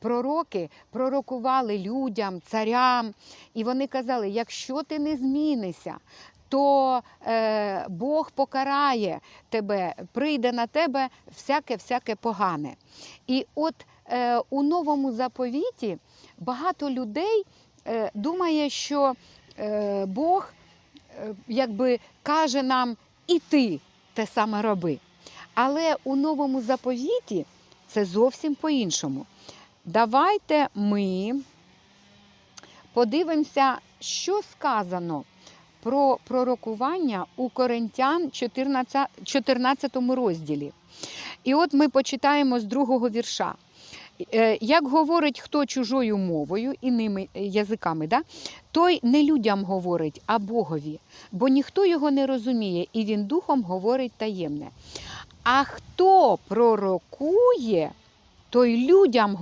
пророки пророкували людям, царям, і вони казали: якщо ти не змінишся, то е, Бог покарає тебе, прийде на тебе всяке-всяке погане. І от е, у новому заповіті багато людей е, думає, що е, Бог е, якби каже нам і ти те саме роби. Але у новому заповіті це зовсім по-іншому. Давайте ми подивимося, що сказано про пророкування у Коринтян 14, 14 розділі. І от ми почитаємо з другого вірша. Е, Як говорить хто чужою мовою, іними е, язиками, да? той не людям говорить, а Богові, бо ніхто його не розуміє, і він духом говорить таємне. А хто пророкує, той людям говорить.